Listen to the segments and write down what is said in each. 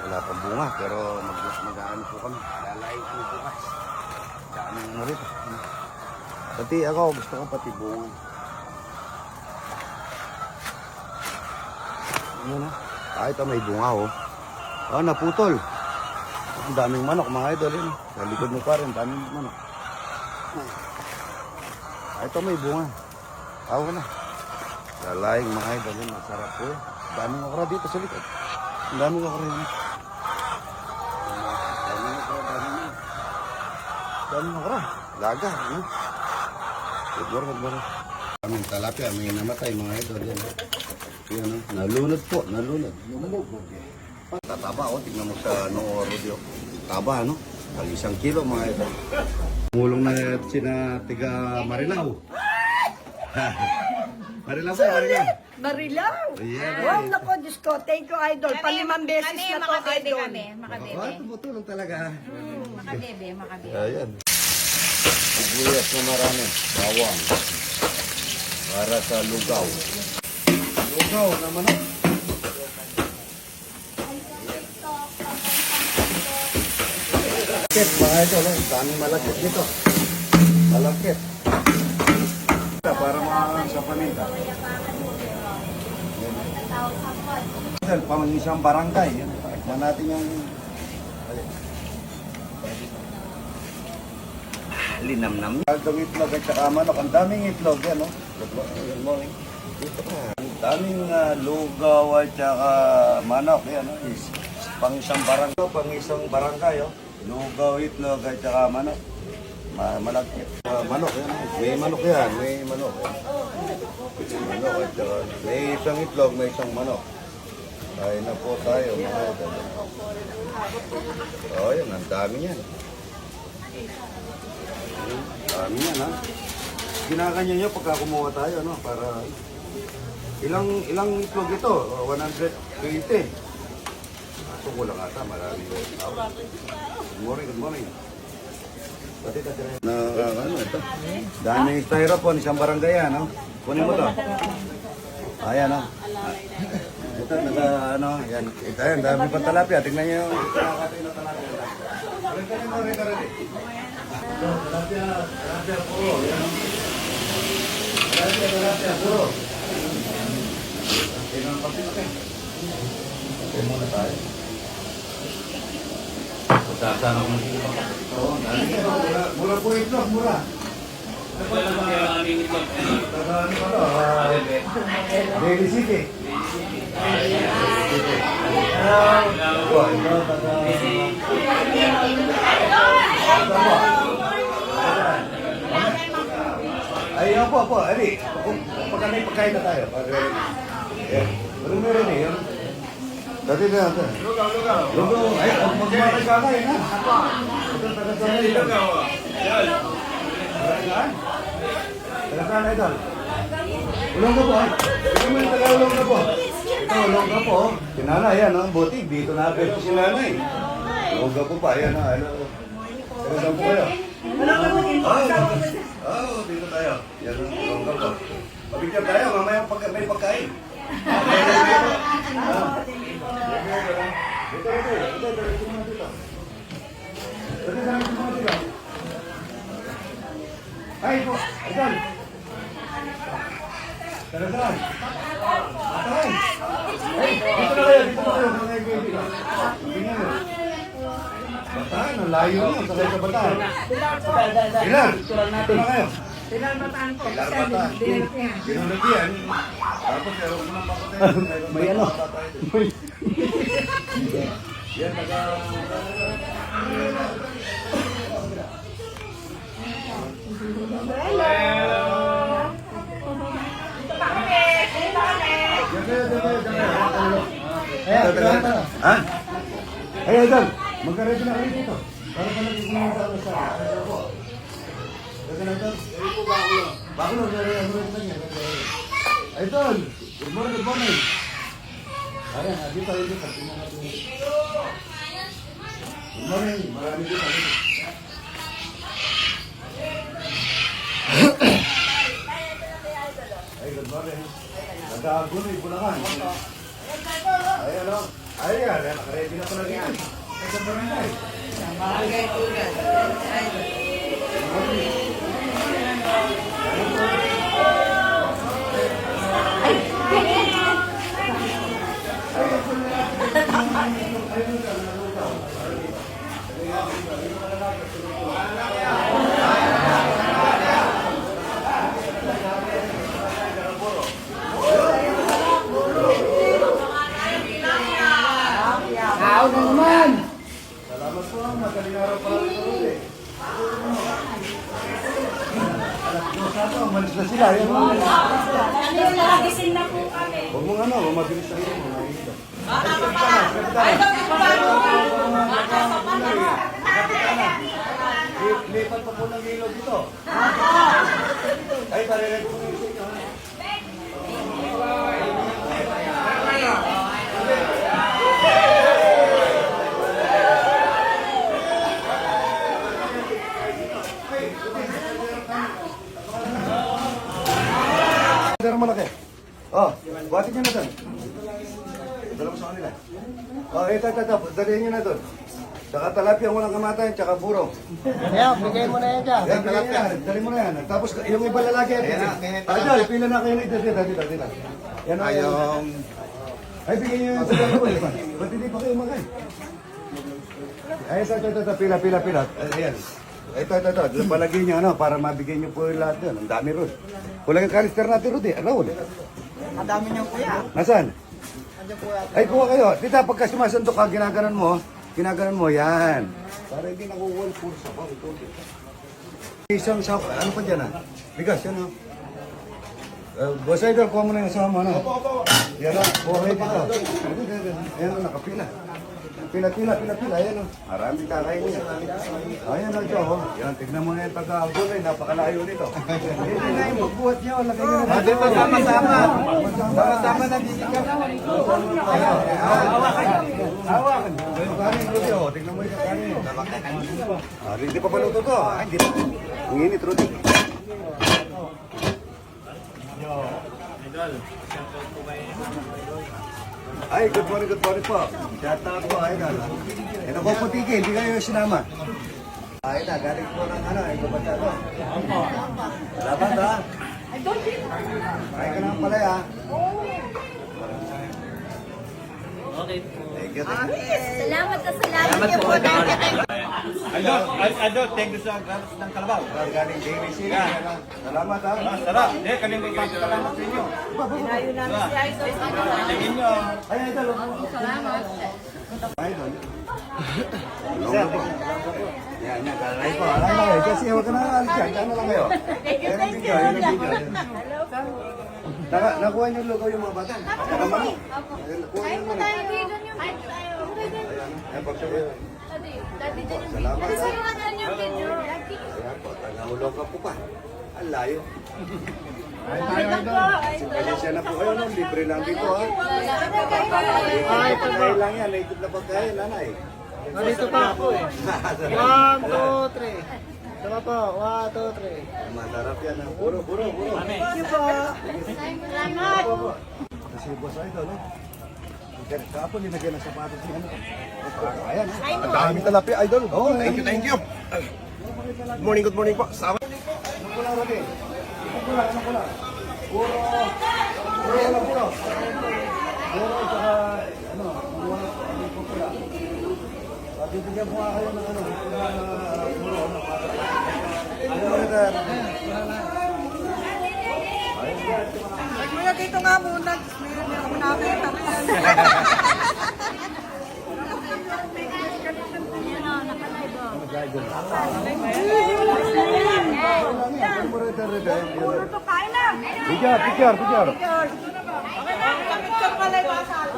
Wala pang bunga, pero mag mag-ano po kami. Lalayo po bukas. Dami mo rin. Pati ako, gusto ko pati bunga. Ano na? Ah, ito may bunga oh. Oh, naputol. Ang daming manok mga idol yun. Sa likod mo pa rin, daming manok. Ah, ito may bunga. Ako na. Lalaying mga idol yun. Masarap po yun. Daming okra dito sa likod. Ang daming okra yun. Daming okra. Laga, ano? Good morning. Aming talapia, may namatay mga idol yan. Yan, oh. nalunod po, nalunod. Lumulog. Tataba, oh, tingnan mo sa no rodeo. Taba, no? Pag isang kilo, mga idol. Mulong na sina tiga Marilao. Marilao po, Marilao. Marilaw! Ayan, Wow, eh. nako, Diyos ko. Thank you, Idol. Palimang beses kami, na to, makabebe Idol. kami. Makabebe. Oh, tumutulong talaga. Hmm, makabebe, makabebe. Ayan. Sibuyas na marami. Bawang. Para sa lugaw. Lugaw na manok. Malakit mga idol. oh. Daming malakit dito. Malakit. Para mga sa paninda. Idol, pang isang barangay. Yan. Takpan natin yung linamnam. Kaldong itlog at saka manok. Ang daming itlog yan, no? Good morning. Ang daming ah, lugaw at saka manok. Yan, no? Is, pang isang barangay. Pang isang barangay, oh. Lugaw, itlog at saka manok. Ma malagkit. Ah, manok, yan. oh. May manok yan. May manok. Yan. Manok at saka may isang itlog, may isang manok. Kain na po tayo, mga idol. Oh, yan. Ang dami yan. Dami yan, ha? Kinakanya nyo pagka kumuha tayo, no? Para... Ilang ilang itlog ito? Oh, 120. Kaso ko lang ata, marami tao. Good morning, good morning. Pati ka Na, uh, ano ito? Daming styrofoam, isang barangay yan, no? Kunin mo to. Ayan, no? Ito, naga, ano, yan. Ito, yan, dami pa talapia. Tingnan nyo yung kinakatay na talapia. Rito rin mo, rito rin. Tilapia, tilapia puro. Yan. Tilapia, tilapia puro. Tingnan pa pinake. Okay muna tayo. Sasana ko ng Oo, dali ka. Mura, po itlog, mura. Taga ano ba to? Daily City. Hello. Ito, taga... Ay, opo, opo. Ali, pagka may pagkain na tayo. Eh, ano meron eh? Dati na ito. Lugaw, lugaw. Lugaw. Ay, magmamakay ka kain ha? Ito, taga saan na ito? Taga saan? Taga saan na ito? Ulong ka po, ay. Ito mo yung taga ulong ka po. Ito, ulong ka po. Si nanay, yan, oh. buti. Dito na apel si nanay. Ulong ka po pa, yan, ha. Ano? Taga saan po kayo? Oo, oh, dito tayo. Yan ang ka po. Pabigyan tayo, mamaya pag may pagkain. Ah. Dito, dito, dito, dito, dito, dito, dito. Dito, dito, dito, dito. Ay po, Idol. Tara saan? Atay. Ay, dito na kayo, dito na kayo. Mga kaibigan. Tingnan mo. Bataan, ang layo niyo. Sa bataan. Ilan? Dito na kayo. Pilar Bataan po. Pilar Bataan. Ginulog yan. Tapos meron mo ng pakotay. May ano? Yan, kayo, kayo, kayo. Ayan, taga... Ha? Ay, Idol, magkareto na kayo dito. Para pa nagsisimula sa oras sa ako. Taga na, Idol. Bakulo, dari ang rin na niya. Idol, good morning, good morning. Ayan, ah, dito, dito. Tingnan natin. Good morning, marami dito. dito. Ay, good morning. Nag-aagunoy, Bulacan. Ayan, o. Ayan, nakaready na pala dito. Ay, sa barangay. Salamat po, magaling araw pala ito ulit. Alas dos na to, sila. Yan mo. Nagising na po kami. Huwag mong ano, huwag mabilis na ito. mga ito. Li- Lipat pa po ng ilog dito. Ay, pare-red po yung ito. Pero malaki. Oh, buhatin nyo na doon. Dala mo sa kanila. Oh, ito, ito, ito. Dalihin nyo na doon. Tsaka talapia walang kamatayan, tsaka burong. Ayan, bigay mo na yan dyan. Yan, talapia. Dali mo na yan. Tapos yung iba lalaki. Ay, pila na kayo dito, dito, dito, dito. Yan o, yung... Ay, bigyan nyo yung sa dalawa. eh. Ba't hindi pa kayo makain? Ay, ito, ito, ito, pila, pila, pila. Ayan. Ito, ito, ito. Palagay nyo, ano, para mabigyan nyo po yung lahat yun. Ang dami ron. Kulang yung kanister natin, Rudy. Raul. Ang dami niyong kuya. Nasaan? Andiyan kuya. Ay, kuha kayo. Tita, pagka sumasandok ka, ginaganon mo, ginaganon mo, yan. Para hindi nakukuha force ako. Ito. Isang sa, ano pa dyan ah? Bigas, yan ah. Uh, Boss Idol, kuha mo na yung asama, ano? Yan ah, kuha kayo dito. Ayan ah, nakapila. Pila, pila, pila, pila, ayan oh. Marami kakain niya. Ayan oh, Joe. oh. Yan, tignan mo na yung eh, napakalayo nito. Hindi na yung pagbuhat niya, lagay niyo na. Dito sama-sama. Sama-sama na bibigyan. Hawakan. Kanin, Rudy, oh. Tingnan mo yung kanin. Ah, hindi pa paluto to. Ah, hindi pa. Ang init, Rudy. Ay, good morning, good morning po. Shout out po, ay na. Ito po putiki, hindi kayo sinama. Ay na, galing po ng ano, ay kumata to. Salamat ha. Ay ka naman pala ha. Okay po. Thank you, thank you. Salamat sa salamat po. Adot, adot, thank you sa gratis ng kalabaw. Galing JBC. Salamat ha. Ah, sarap. Eh, kalimutan pa salamat sa inyo. Pinayo namin si Idol. Ay, ay, dalo. Salamat. Ay. Hello po. Yan, yan. Alay po. Po. Eh, Kasi huwag ka na alis yan. Kano lang kayo? Thank you, thank you. Video. Naka, nakuha niyo yung logo yung mga bata. Tama mo. Nakuha niyo muna. Ayan, pagsabi. Salamat. Ayan po, tagahulog ka po pa. Ang layo. Pasensya na po kayo, no? libre lang dito ha. Ay, pagkain lang yan, naikot na pagkain, nanay. Nandito pa ako eh. One, two, three. Sama po. One, two, three. Masarap yan, ha? puro, puro, puro. Thank you po. Salamat. Kasi boss idol, no? Kaya Kapon, linagyan ng sapatos niya? Ayan? Ang dami talapi, idol. Oo, thank you, thank you. Good morning, good morning po. Sama. Pula, Rocky? Anong pula, anong pula? Puro, puro, ano, puro. Puro, ano, puro, ano, pula. Ah, Bibigyan ko nga kayo ng ano, ah, puro, ano, para. Ito, Ay, kuya, dito nga muna. Meron na ako nakita. Puro, ito, ito, ito. Puro to kain na. Picture, picture, picture. Okay, picture pala yung asal.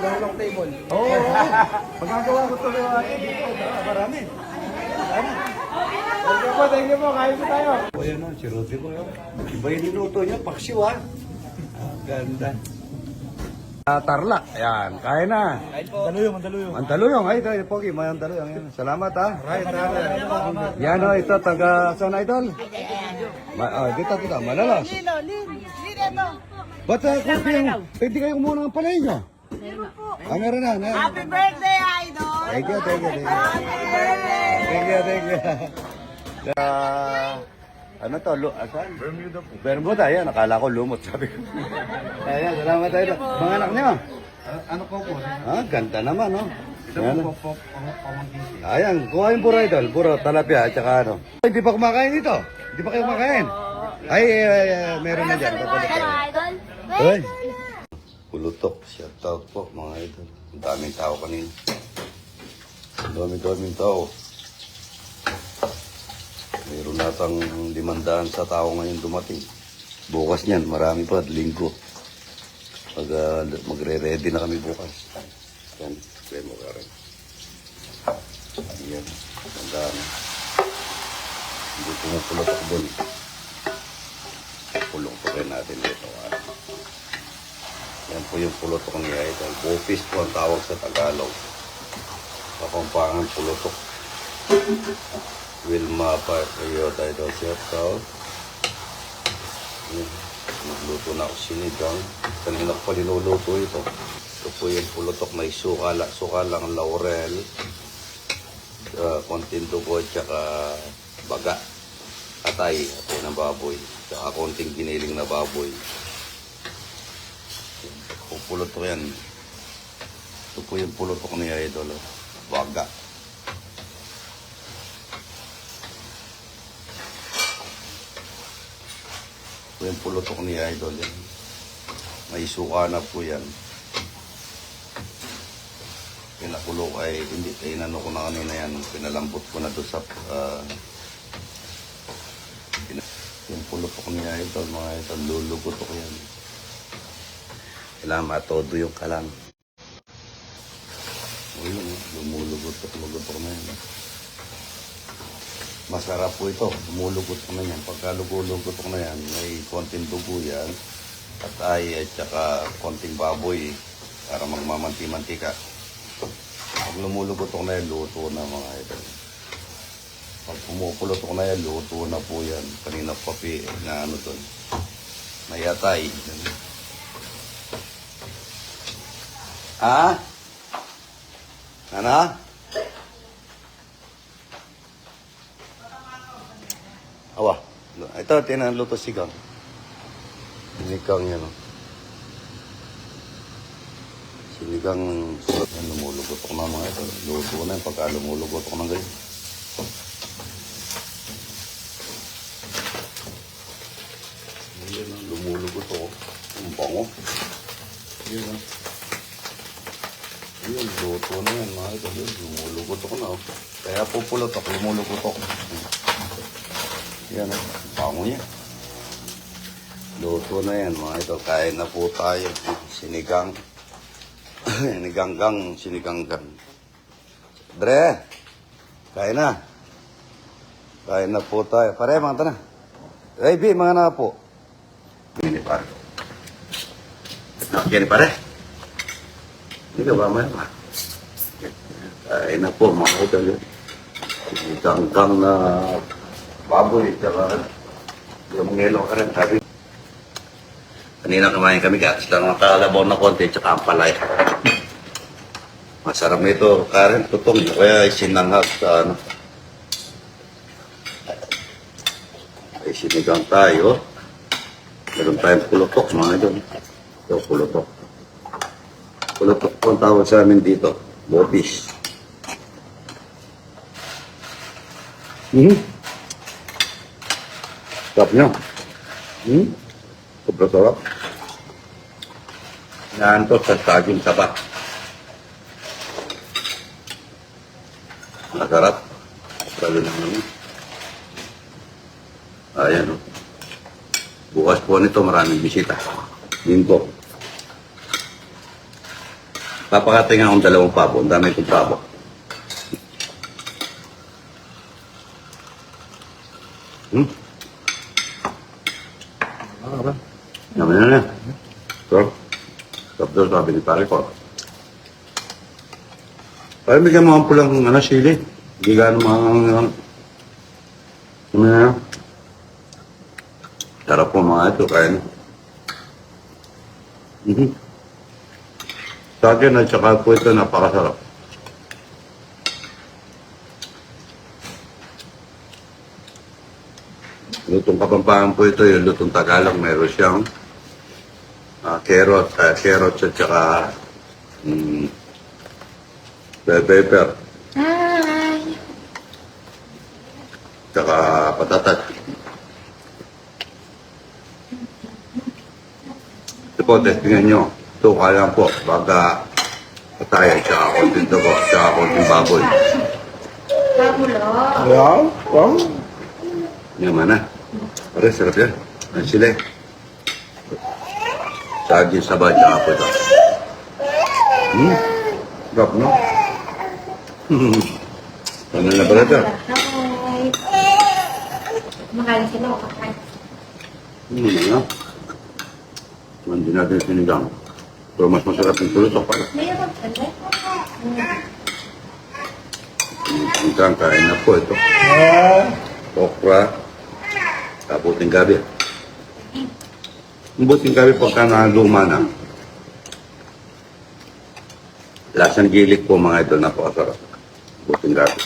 Dalawang table. Oh, Magagawa ko tuloy ang. Marami. Thank you po, thank you tayo. O yan o, si Rodri ko yun. Iba yung niluto niya, paksiw. Ah, ganda. Ah, tarlac. Ayan, kaya na. Mandaluyong, mandaluyong. Ang taluyong, ay, tayo, Pogi, may ang taluyong. Yan. Salamat ha. Right, Yan o, ito, taga, saan idol? Ma oh, dito, dito, malalas. Lino, Lin. Lin, ito. Ba't uh, kung kayo, pwede kayo kumuha ng palay nyo? Ah, meron na. na. Happy birthday, Idol! Thank you, thank you, thank you. Happy birthday! Thank you, thank you. Ah, ano to? Lu asan? Bermuda po. Bermuda, yan. Nakala ko lumot, sabi ko. Ayan, salamat tayo. Mga anak niyo? ano po po? Ah, ganda naman, no? Ito Ayan. po po, pamangkin ko. Ayan, kuha yung puro idol. Puro talapia at saka ano. Ay, Hindi pa kumakain dito. Hindi pa kayo kumakain. Ay, ay, ay, ay, meron na dyan. Papalit tayo. Hoy. Pulutok. Shout out po mga idol. Ang daming tao kanina. Ang dami-daming tao. Natang limandaan sa tao ngayon dumating. Bukas niyan, marami pa, linggo. Pag ah, magre-ready na kami bukas. Yan, kaya mo ka rin. Yan, dami. Hindi pumupulot ako doon. Pulong pa rin natin dito. Ah. Yan po yung pulutok ni Idol. Bupis po ang tawag sa Tagalog. Kapampangan pulutok. Wilma pa kayo Idol Chef Tao. Yan. Nagluto na ako sinigang. Kanina ko pa niluluto ito. Ito po yung pulutok. May sukala. Sukalang laurel. Uh, konting dugo at saka baga. Atay. Atay ng baboy. Saka konting giniling na baboy. Pupulot ko yan. Ito po yung pulutok ni Idol. oh. Baga. Ito yung pulutok ni Idol yan. May suka na po yan. Pinakulo ay hindi inano ko na kanina yan. Pinalambot ko na doon sa pina- yung pulutok ni Idol. Mga Idol, lulugot ko yan. Kailangan matodo yung kalang. O yun, lumulugot at lugot na yan. Masarap po ito. Lumulugot ko na yan. Pagka lugulugot ko na yan, may konting dugo yan. At ay, at saka konting baboy para magmamanti-mantika. Pag lumulugot ko na yan, luto na mga ito. Pag pumupulot ko na yan, luto na po yan. Kanina papi na ano doon. Mayatay. Ah? Ano? Awa. Ito, tinan luto sigang. Sinigang yan, oh. Sinigang sulat yan, lumulugot ako ng mga ito. Luto na yan pagka lumulugot ako ng ganyan. Ayan, lumulugot ako. Ang bango. Ayan, oh. Ayun, luto na yan, mga ito. Lumulugot ako na. oh. Kaya pupulot ako, lumulugot ako. Yan, bango niya. Luto na yan, mga ito. Kain na po tayo. Sinigang. Siniganggang, siniganggang. Dre, kain na. Kain na po tayo. Pare, mga na. Ay, Bi, mga na po. Ini pare. Yan, pare. Hindi ka ba ma? Kain na po, mga ito. Siniganggang na baboy, yung ngelo ka rin, sabi. Kanina kumain kami, gatas lang ng kalabaw na konti, tsaka ang palay. Masarap nito, Karen, tutong, kaya sinanghag sa ano. Ay, sinigang tayo. Meron tayong pulutok, mga idol. Ito, pulutok. Pulutok po ang tawag sa amin dito. Bopis. Hmm? Sarap niya. Hmm? Sobrang sarap. Yan to sa saging taba. Masarap. Na naman. Ayan o. Bukas po nito maraming bisita. Linggo. Papakating akong dalawang pabo. Ang dami kong pabo. Hmm? Ah, ba? Naman na na. So, Tapos sabi ni pare ko. Parang bigyan mo ang pulang ano, sili. Hindi gano'n mga... Ano na? Sarap po mga ito, kaya na. Mhm. Sa akin at saka po ito napakasarap. Lutong Kapampangan po ito, yung lutong Tagalog, meron siyang carrot, uh, carrots at saka mm, bell pepper, Hi. saka patatas. Ito po, testingan nyo. Tuka lang po, baga patayan, saka konting dugo, saka konting baboy. Wow, wow. Yung mana? Pare, sarap yan. Ang sila. Saging sabay, saka po ito. Hmm? Sarap, no? ano na pala ito? Hi. Kumakain sila o kakain? Hmm, ano? Hindi natin sinigang. Pero mas masarap yung tulusok pala. Mayroon ka na? Ang kain na po ito. Okra. Kabuting gabi. Buting gabi pagka naluma na. Lasang gilik po mga ito, napakasarap. Buting gabi.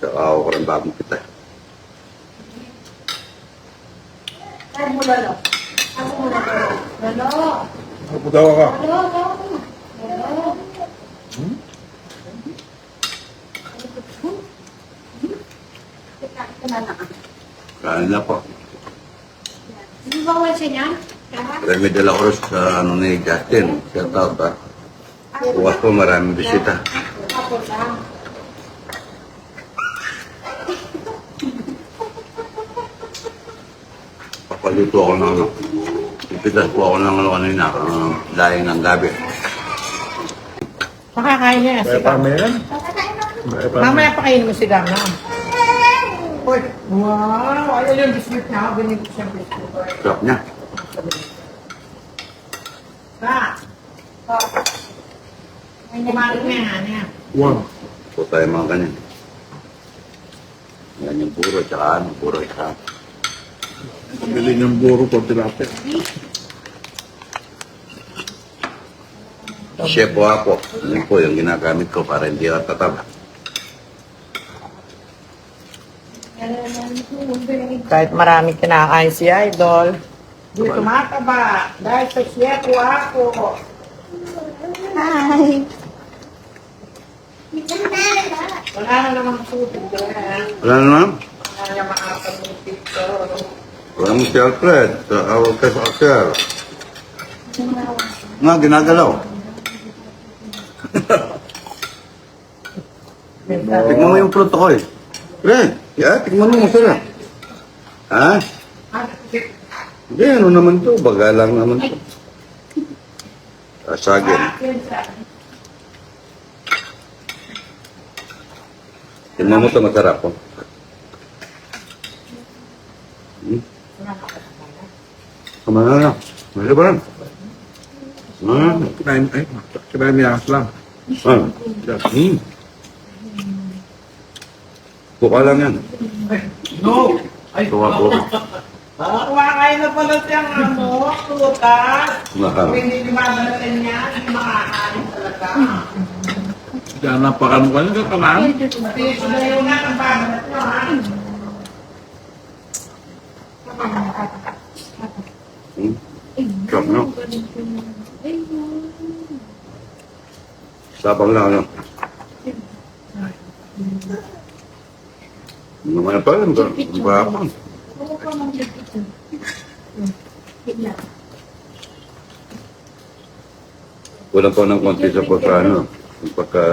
Saka ako rin bagong kita. Saan mo lolo? Ako mo na lolo. Lolo. Pudaw ka. Lolo. Ito na lang. Kain na po. Hindi ba wala siya niyan? Remy de la Cruz sa ano ni Justin. Shout out ha. Bukas po maraming bisita. Ako lang. Papaluto ako ng ano. Ipitas po ako ng ano kanina. Uh, daing ng gabi. Makakain niya. May pa meron? May pa Mamaya pakainin mo si Dana. Wow! Ayun yung biscuit niya. Ko siyang biscuit. Sarap niya. Pa! Kumain na yan. Yan. Wow. Po tayo mga ganyan. Yan yung puro, tsaka ano, puro isa. Bili niyang buro ko tilapia. Chef po ako. Yun po yung ginagamit ko para hindi ako tataba. Kahit maraming kinakain si Idol, hindi tumataba. Dahil sa chef ako. Hi. Wala na namang tubig. eh. Wala na naman. Wala to. Wala mo si Alfred. Awag ka sa Oscar. Nga, ginagalaw. Tignan mo yung eh. Pre, yeah, tignan mo masarap. Ha? Hindi, ano naman to? Baga lang naman to. Asagin. Tignan mo to masarap oh. po. Hmm? Tama na na. Masarap ba lang? Ah, Kinain, ay, kinain niya lang. ah. Hmm. Buka lang yan. No! Ay, Tuwa po. kumakain na pala siyang ano. Naka. Kung hindi lumabalatan niya, hindi makakain talaga. Diyan na pa kanu ka niya kalaan. Tiis na yun na ang babalat mo, ha? Hmm. Sarap no? Sabang lang ano. Naman pa? Ang bapang. Kulang pa ng konti sa po sa ano. Pagka,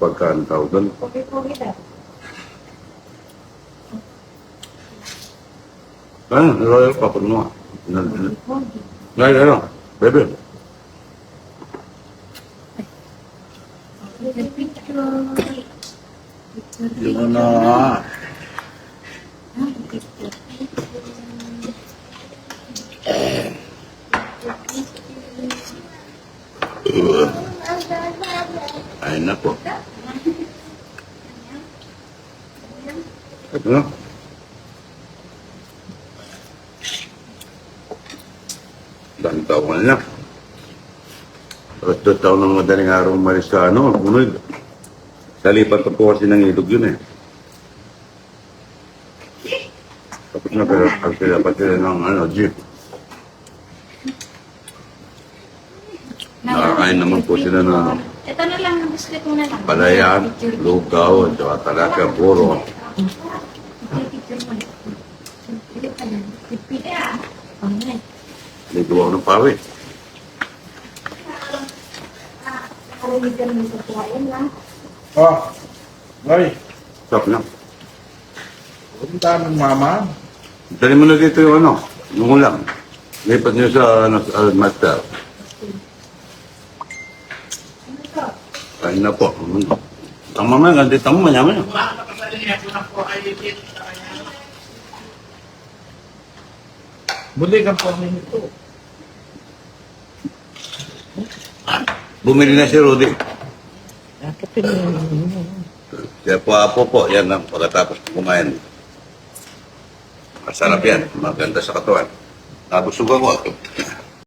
pagka ang tawag doon. Ah, royal pa po mo. Ngayon, ano? Bebe. Yun na. Ayun na po. Ano? Dahil taon na. Tapos taon ng madaling araw umalis sa ano, bunod. Sa pa po kasi ng ilog yun eh. Na pero sila pa sila ng ano, jeep. Nakakain naman po sila ng ano, Ito na lang, biscuit mo na lang. palayan, lugaw, at saka talaga. Okay. Ligaw ako ng pawi. Karinig ka naman sa kuhain lang. Oh, Boy, Stop na. punta ng mama. Dali mo na dito yung ano, yung ulam. Lipat niyo sa ano, sa master. Kain na po. Ang mamaya, gandit mo, mayaman. Muli ka po nito. Bumili na si Rudy. Kaya po apo po, yan lang, pagkatapos kumain. Masarap yan, maganda sa katawan. Nabusog ako.